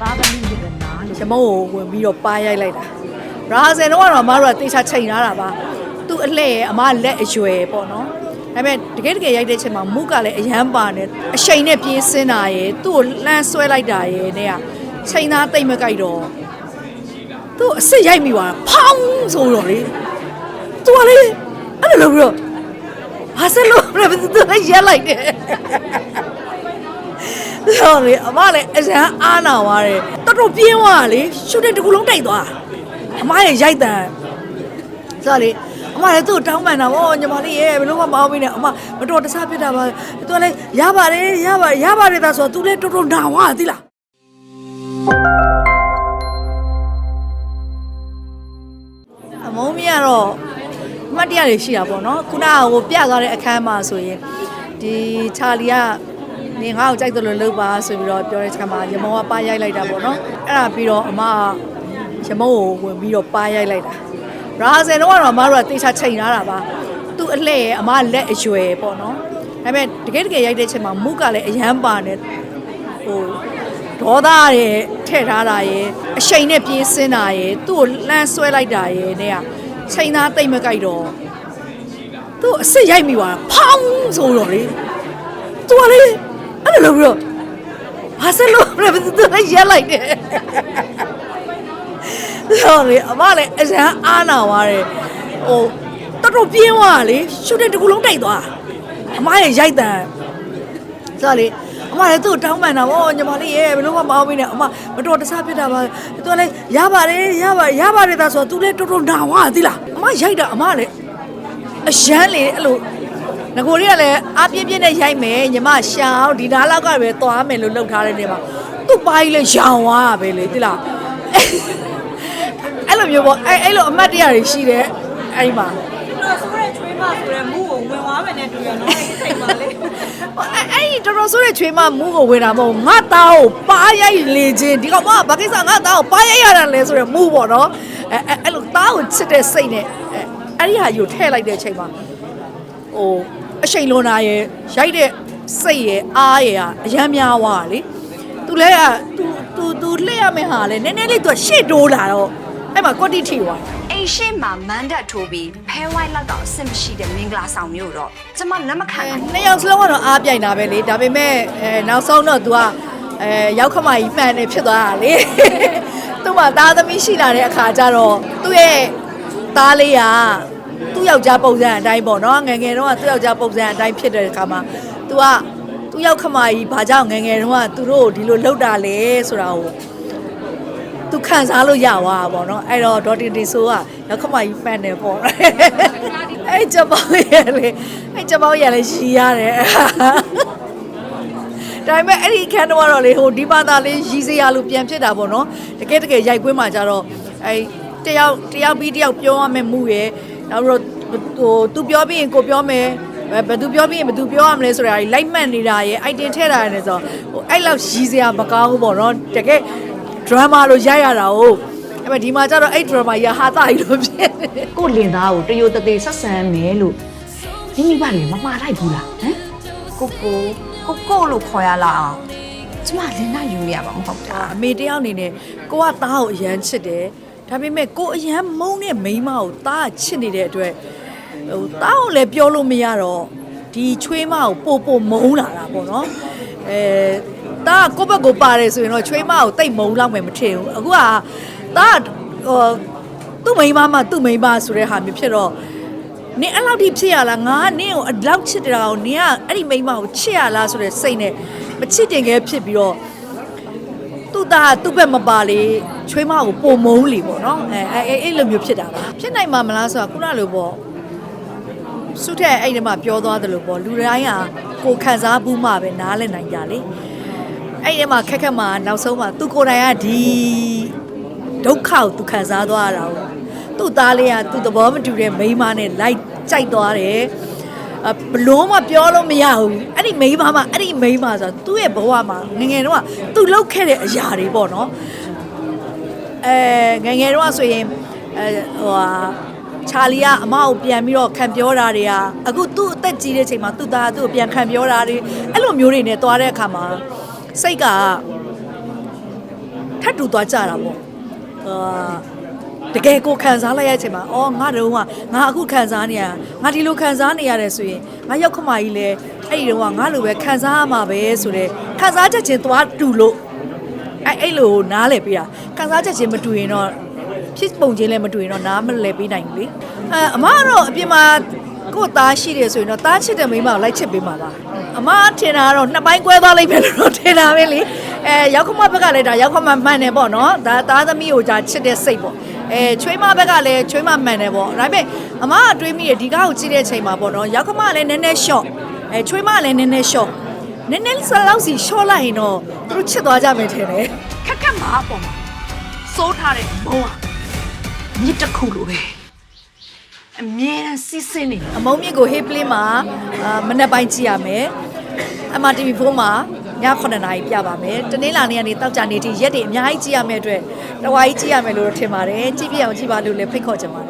သားသမီးရတနာလို့ရမုံကိုဝင်ပြီးတော့ပါရိုက်လိုက်တာရာဇယ်တော့ကတော့အမတို့ကတေချာချိန်ထားတာပါသူ့အလှဲ့ရဲ့အမလက်အရွယ်ပေါ့နော်ဒါပေမဲ့တကယ်တကယ်ရိုက်တဲ့ချိန်မှာမုကလည်းအရန်ပါနေအရှိန်နဲ့ပြေးစင်းတာရယ်သူ့ကိုလှမ်းဆွဲလိုက်တာရယ်နဲ့ကချိန်သားတိတ်မကြိုက်တော့သူ့အစ်စ်ရိုက်မိသွားတာဖောင်းဆိုတော့လေသူကလေအဲ့လိုလုပ်ပြီးတော့ဟာဆက်လို့သူလည်းရက်လိုက်တယ် ဆိုလေအမလည်းအရန်အားနာသွားတယ်တော်တော်ပြင်းသွားတာလေရှူတဲ့တစ်ခုလုံးတိုက်သွားအမရဲ့ရိုက်တန်ဆိုလေအမလည်းသူ့ကိုတောင်းပန်တာဗောညီမလေးရဲ့ဘယ်လိုမှမအောင်မင်းနဲ့အမမတော်တဆဖြစ်တာပါသူကလည်းရပါတယ်ရပါရပါတယ်ဒါဆိုတော့သူလည်းတော်တော်နာသွားသီလားအမုံမီကတော့အမှတ်တရတွေရှိတာပေါ့နော်ခုနကဟိုပြသွားတဲ့အခန်းမှာဆိုရင်ဒီချာလီက နေငါ့ကိုကြိုက်တယ်လို့လုပ်ပါဆိုပြီးတော့ပြောတဲ့ချက်မှာရမုံကပါရိုက်လိုက်တာပေါ့နော်အဲ့ဒါပြီးတော့အမကရမုံကိုဝင်ပြီးတော့ပါရိုက်လိုက်တာရာဇယ်တော့ကတော့အမတို့ကတေချာချိန်ထားတာပါသူ့အလှဲ့ရဲ့အမလက်အရွယ်ပေါ့နော်ဒါပေမဲ့တကယ်တကယ်ရိုက်တဲ့ချက်မှာမုကလည်းအရန်ပါနေဟိုဒေါသရဲ့ထည့်ထားတာရဲ့အရှိန်နဲ့ပြေးစင်းတာရဲ့သူ့ကိုလှမ်းဆွဲလိုက်တာရဲ့နဲ့ကချိန်သားတိတ်မကြိုက်တော့သူ့အစ်စ်ရိုက်မိသွားတာဖောင်းဆိုတော့လေသူကလေ အဲ့လိုလုပ်ပြီးတော့ဟာဆက်လို့သူလည်းရက်လိုက်တယ်ဆိုလေအမလည်းအရန်အားနာသွားတယ်ဟိုတော်တော်ပြင်းသွားတာလေရှူတဲ့တစ်ခုလုံးတိုက်သွားအမရဲ့ရိုက်တန်ဆိုလေအမလည်းသူ့ကိုတောင်းပန်တာဗောညီမလေးရဲ့ဘယ်လိုမှမအောင်မင်းနဲ့အမမတော်တဆဖြစ်တာပါသူကလည်းရပါတယ်ရပါရပါတယ်ဒါဆိုတော့သူလည်းတော်တော်နာသွားသီလားအမရိုက်တာအမလည်းအရန်လေအဲ့လို ငကိုတွေကလည်းအပြင်းပြင်းနဲ့ရိုက်မယ်ညီမရှောင်းဒီနားလောက်ကပဲသွားမယ်လို့လှုပ်ထားတဲ့နေမှာသူ့ပါကြီးလည်းရောင်သွားတာပဲလေတိလားအဲ့လိုမျိုးပေါ့အဲ့အဲ့လိုအမတ်တရတွေရှိတယ်အဲ့ဒီမှာတော့ဆိုရဲချွေးမဆိုရဲမူကိုဝင်သွားမယ်နဲ့တူရနော်အဲ့ဒီချိန်မှာလေအဲ့အဲ့ဒီတော်တော်ဆိုးတဲ့ချွေးမမူးကိုဝင်တာမဟုတ်ငါသားကိုပါရိုက်လေခြင်းဒီကောင်မဘာကိစ္စငါသားကိုပါရိုက်ရတာလဲဆိုရယ်မူးပေါ့နော်အဲ့အဲ့အဲ့လိုသားကိုချစ်တဲ့စိတ်နဲ့အဲ့အဲ့ဒီဟာယူထည့်လိုက်တဲ့အချိန်မှာဟို အရှိန်လွန်တာရဲ့ရိုက်တဲ့စိတ်ရဲ့အားရဲ့ကအရမ်းများသွားတာလေသူလဲကသူသူသူလှည့်ရမယ့်ဟာလဲနည်းနည်းလေးသူကရှေ့တိုးလာတော့အဲ့မှာကွက်တိထိသွားတယ်အိမ်ရှိမှာမန်တက်ထိုးပြီးဖဲဝိုင်းလောက်တော့အဆင်မရှိတဲ့မင်္ဂလာဆောင်မျိုးတော့ကျမလက်မခံအဲနိုင်ဘူးနှစ်ယောက်စလုံးကတော့အားပြိုင်တာပဲလေဒါပေမဲ့အဲနောက်ဆုံးတော့ तू ကအဲရောက်ခမကြီးမှန်နေဖြစ်သွားတာလေသူ့မှာသားသမီးရှိလာတဲ့အခါကျတော့သူ့ရဲ့သားလေးက သူ့ယောက်ျားပုံစံအတိုင်းပေါ့နော်ငယ်ငယ်တုန်းကသူ့ယောက်ျားပုံစံအတိုင်းဖြစ်တဲ့အခါမှာ तू ကသူ့ယောက်ခမကြီးဘာကြောင့်ငယ်ငယ်တုန်းကသူတို့ကိုဒီလိုလှုပ်တာလဲဆိုတာကိုသူခံစားလို့ရသွားတာပေါ့နော်အဲ့တော့ဒေါ်တင်တင်ဆိုကရောက်ခမကြီးဖန်တယ်ပေါ့အဲ့ချက်ပေါင်းရလေအဲ့ချက်ပေါင်းရလေရှိရတယ်ဒါပေမဲ့အဲ့ဒီအခန်းတော့ကတော့လေဟိုဒီဘာသာလေးရည်စရာလို့ပြန်ဖြစ်တာပေါ့နော်တကယ်တကယ်ရိုက်ကွင်းမှာကြတော့အဲ့တယောက်တယောက်ပြီးတယောက်ပြောရမယ်မှုရယ် နောက်ပြီးတော့ဟိုသူပြောပြီးရင်ကိုပြောမယ်ဘယ်သူပြောပြီးရင်ဘယ်သူပြောရမလဲဆိုတာကြီးလိုက်မှတ်နေတာရယ်အိုက်တင်ထည့်တာရယ်ဆိုတော့ဟိုအဲ့လောက်ရည်စရာမကောင်းဘူးပေါ့နော်တကယ်ဒရမာလို့ရိုက်ရတာ哦အဲ့မဲ့ဒီမှာကျတော့အဲ့ဒရမာကြီးကဟာတာကြီးလို့ဖြစ်နေတယ်ကိုလင်သားကိုတရိုတသေးဆက်ဆံမယ်လို့မိမိပါလေမမှားလိုက်ဘူးလားဟမ်ကိုကိုကိုကိုလို့ခေါ်ရလားအောင်ကျမလင်နာယူနေရမှာမဟုတ်တာအမေတယောက်အနေနဲ့ကိုကသားကိုအရန်ချစ်တယ် ဒါပေမဲ့ကိုအရန်မုန်းတဲ့မိန်းမကိုသားကချစ်နေတဲ့အတွက်ဟိုသားကိုလည်းပြောလို့မရတော့ဒီချွေးမကိုပို့ပို့မုန်းလာတာပေါ့နော်အဲသားကကိုယ့်ဘက်ကိုပါတယ်ဆိုရင်တော့ချွေးမကိုတိတ်မုန်းလောက်မယ်မထင်ဘူးအခုကသားကဟိုသူ့မိန်းမမှသူ့မိန်းမဆိုတဲ့ဟာမျိုးဖြစ်တော့နင်အဲ့လောက်ထိဖြစ်ရလားငါကနင့်ကိုအလောက်ချစ်တာကိုနင်ကအဲ့ဒီမိန်းမကိုချစ်ရလားဆိုတဲ့စိတ်နဲ့မချစ်တင်ခဲဖြစ်ပြီးတော့ သူ့သားကသူ့ဘက်မပါလေချွေးမကိုပုံမုံးလေပေါ့နော်အဲအဲအဲ့လိုမျိုးဖြစ်တာပါဖြစ်နိုင်မှာမလားဆိုတာခုနလိုပေါ့စုထက်အဲ့ဒီမှာပြောသွားတယ်လို့ပေါ့လူတိုင်းကကိုခံစားဘူးမှပဲနားလည်နိုင်ကြလေအဲ့ဒီမှာခက်ခက်မှာနောက်ဆုံးမှာသူကိုယ်တိုင်ကဒီဒုက္ခကိုသူခံစားသွားရတာကိုသူ့သားလေးကသူ့သဘောမတူတဲ့မိန်းမနဲ့လိုက်ကြိုက်သွားတယ်အ ဘလုံးမပြောလို့မရဘူးအဲ့ဒီမိန်းမမှာအဲ့ဒီမိန်းမဆိုတာသူ့ရဲ့ဘဝမှာငယ်ငယ်တော့ကသူလှုပ်ခဲ့တဲ့အရာတွေပေါ့နော်အဲငယ်ငယ်တော့ကဆိုရင်အဲဟိုဟာချာလီကအမကိုပြန်ပြီးတော့ခံပြောတာတွေကအခုသူ့အသက်ကြီးတဲ့ချိန်မှာသူ့သားကသူ့ကိုပြန်ခံပြောတာတွေအဲ့လိုမျိုးတွေနဲ့သွားတဲ့အခါမှာစိတ်ကထပ်တူသွားကြတာပေါ့အာ တကယ်ကိုခံစားလိုက်ရတဲ့အချိန်မှာအော်ငါတော့ကငါအခုခံစားနေရငါဒီလိုခံစားနေရတယ်ဆိုရင်ငါရောက်ခမကြီးလဲအဲ့ဒီတော့ကငါလိုပဲခံစားရမှာပဲဆိုတော့ခံစားချက်ချင်းသွားတူလို့အဲ့အဲ့လိုနားလဲပေးတာခံစားချက်ချင်းမတူရင်တော့ဖြစ်ပုံချင်းလည်းမတူရင်တော့နားမလဲပေးနိုင်ဘူးလေအဲအမကတော့အပြင်မှာကိုယ့်သားရှိတယ်ဆိုရင်တော့သားချစ်တဲ့မိန်းမကိုလိုက်ချစ်ပေးမှာပါအမထင်တာကတော့နှစ်ပိုင်းကွဲသွားလိမ့်မယ်လို့တော့ထင်တာပဲလေအဲရောက်ခမဘက်ကလည်းဒါရောက်ခမမှန်တယ်ပေါ့နော်ဒါသားသမီးကိုဒါချစ်တဲ့စိတ်ပေါ့ အဲချွေးမဘက်ကလည်းချွေးမမှန်တယ်ပေါ့ဒါပေမဲ့အမကတွေးမိတယ်ဒီကားကိုကြည့်တဲ့အချိန်မှာပေါ့နော်ရောက်ခမလည်းနည်းနည်း short အဲချွေးမလည်းနည်းနည်း short နည်းနည်းစလောက်စီ short လိုက်ရင်တော့သူတို့ချစ်သွားကြမယ်ထင်တယ်ခက်ခက်မှာပေါ့မှာစိုးထားတဲ့ဘုံကမြစ်တစ်ခုလိုပဲအမြဲတမ်းစီးဆင်းနေတယ်အမုံမြင့်ကို Hey Play မှာအာမနေ့ပိုင်းကြည့်ရမယ်အမ TV4 မှာည 9နာရီပြပါမယ်တနင်္လာနေ့ကနေတောက်ကြနေထိရက်တွေအများကြီးကြည့်ရမယ့်အတွက်တဝါကြီးကြည့်ရမယ်လို့ထင်ပါတယ်ကြည့်ပြအောင်ကြည့်ပါလို့လည်းဖိတ်ခေါ်ချင်ပါတယ်